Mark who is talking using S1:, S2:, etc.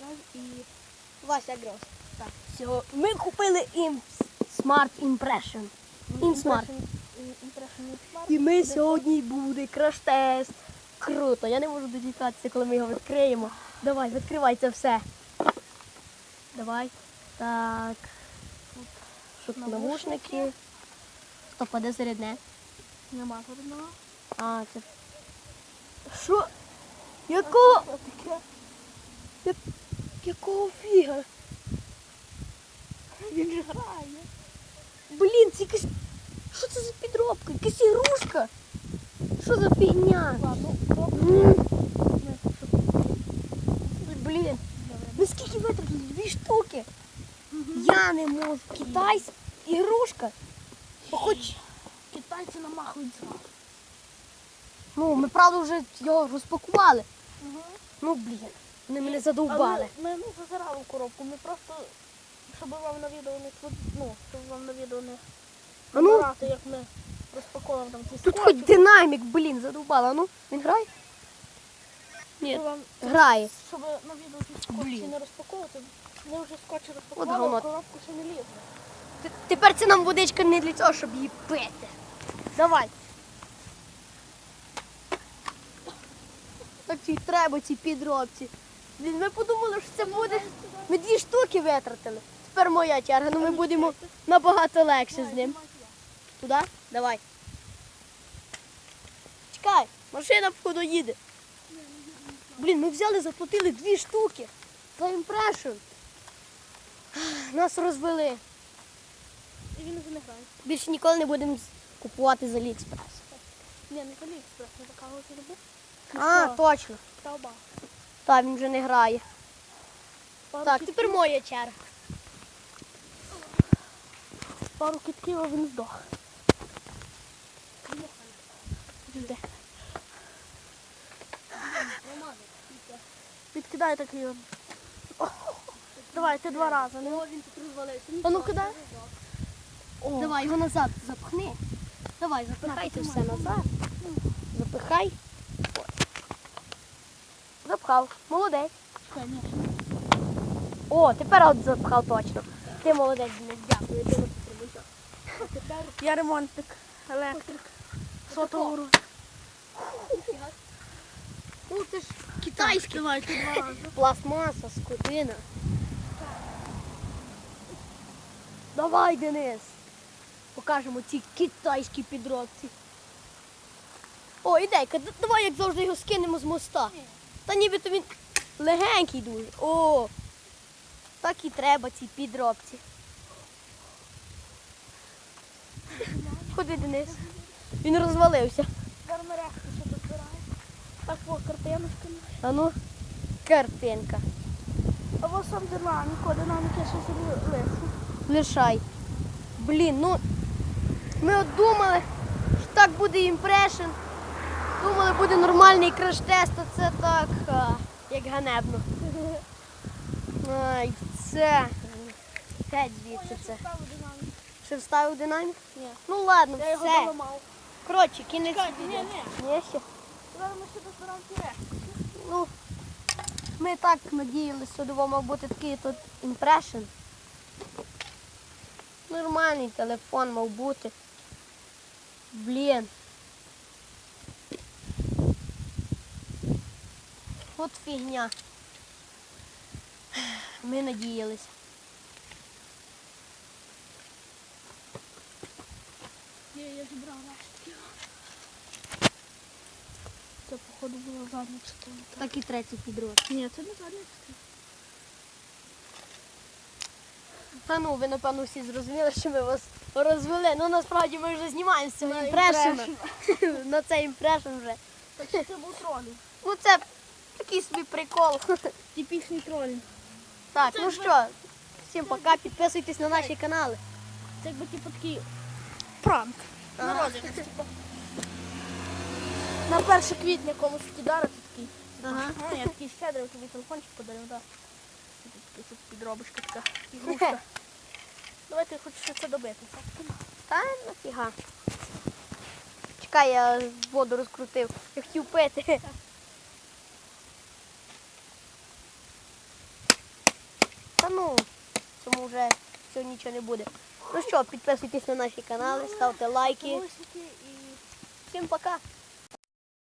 S1: Петров і Вася Гроз. Так. Все. Ми купили їм Smart Impression. Їм Smart. І ми сьогодні буде краш-тест. Круто, я не можу дочекатися, коли ми його відкриємо. Давай, відкривай це все. Давай. Так. Тут навушники. Хто паде серед не?
S2: Нема серед
S1: А, це. Що? Якого? Я- Якого фіга?
S2: Він же грає.
S1: Блін, це якась. Що це за підробка? Якась ігрушка? Що за фігня? Блін, ну скільки витратили? Дві штуки. Я не можу. Китайсь, ігрушка. Хоч,
S2: Китайці намахують зразу.
S1: ну, ми правда вже його розпакували. Ну, блін, вони мене задовбали.
S2: Але ми не зазирали в коробку, ми просто, щоб вам на відео не тв- ну, щоб вам на відео не
S1: А ну,
S2: як ми розпаковуємо там ті
S1: тут хоч
S2: скотчі,
S1: динамік, блін, задовбала. Ну, він грає? Ні,
S2: щоб вам,
S1: грає.
S2: щоб на відео ті скотчі
S1: Блін.
S2: не розпаковувати, ми вже скотчі
S1: От
S2: розпакували,
S1: говно.
S2: в коробку ще не лізли.
S1: Т- Тепер це нам водичка не для цього, щоб її пити. Давай. Так і треба ці підробці. Блін, ми подумали, що це буде. Ми дві штуки витратили. Тепер моя черга, ну ми будемо набагато легше з ним. Туди? Давай. Чекай, машина походу їде. Блін, ми взяли, заплатили дві штуки. За імпрешн. Нас розвели.
S2: І він вже не грає.
S1: Більше ніколи не будемо купувати з Аліекспрес.
S2: Ні, не з Аліекспрес, не не був.
S1: А, точно.
S2: Тавба.
S1: Так, він вже не грає.
S2: Пару
S1: Так, тепер моя черга.
S2: Пару кітків, а він здох. Де? Підкидай такий. Давай, ти два рази. Не?
S1: він тут розвалився.
S2: А ну кидай.
S1: Давай його назад запхни. Давай, запихайте все назад. Запихай. Запхав. Молодець.
S2: конечно.
S1: О, тепер от запхав точно. Ти молодець, Денис, дякую. Ти нас підтримуєш.
S2: Я ремонтник, електрик, сотового уровня.
S1: Ну це ж китайський.
S2: Два рази.
S1: Пластмаса, скотина. Давай, Денис. Покажемо ці китайські підробці. О, ідейка, д- давай як завжди його скинемо з моста. Та нібито він легенький дуже. О! Так і треба ці підробці. Ходи, Денис. Він розвалився.
S2: На ще дозбираю. Так, о, картиночка.
S1: А ну, картинка.
S2: А ось сам динамік, о, динамік я ще собі лису.
S1: Лишай. Блін, ну ми от думали, що так буде імпрешн. Думали, буде нормальний краш-тест, а це так, як ганебно. Ай, це. Геть звідси це. Ще вставив динамік?
S2: Ні.
S1: Ну ладно,
S2: Я його
S1: все.
S2: доламав.
S1: Коротше, кінець.
S2: Чекай, ні,
S1: відео.
S2: ні.
S1: Ні, ще.
S2: Зараз ми ще дозбираємо ті.
S1: Ну, ми так надіялися, що дома мав бути такий тут імпрешн. Нормальний телефон мав бути. Блін. От фігня. Ми надіялися.
S2: Є, я зібрав рештки. Це, походу, була задня частина.
S1: Так і третій підрод.
S2: Ні, це не задня частина.
S1: Та ну, ви напевно всі зрозуміли, що ми вас розвели. Ну насправді ми вже знімаємо з цього
S2: На
S1: імпрешена. На цей імпрешн вже.
S2: Так що це був тролінг.
S1: Ну це такий собі прикол.
S2: Типічний тролінг.
S1: Так, ну що, всім пока, підписуйтесь на наші канали.
S2: Це якби типу такий пранк. На розіграш, типу. На 1 квітня комусь кидарити такий.
S1: Ага.
S2: А, я такий щедрий, тобі телефончик подарив, так. Тут такий тут підробочка така. Ігрушка. Давайте я хочу ще це добити.
S1: Та нафіга. Чекай, я воду розкрутив. Я хотів пити. Та ну, цьому вже цього нічого не буде. Ну що, підписуйтесь на наші канали, ставте лайки. Всім пока!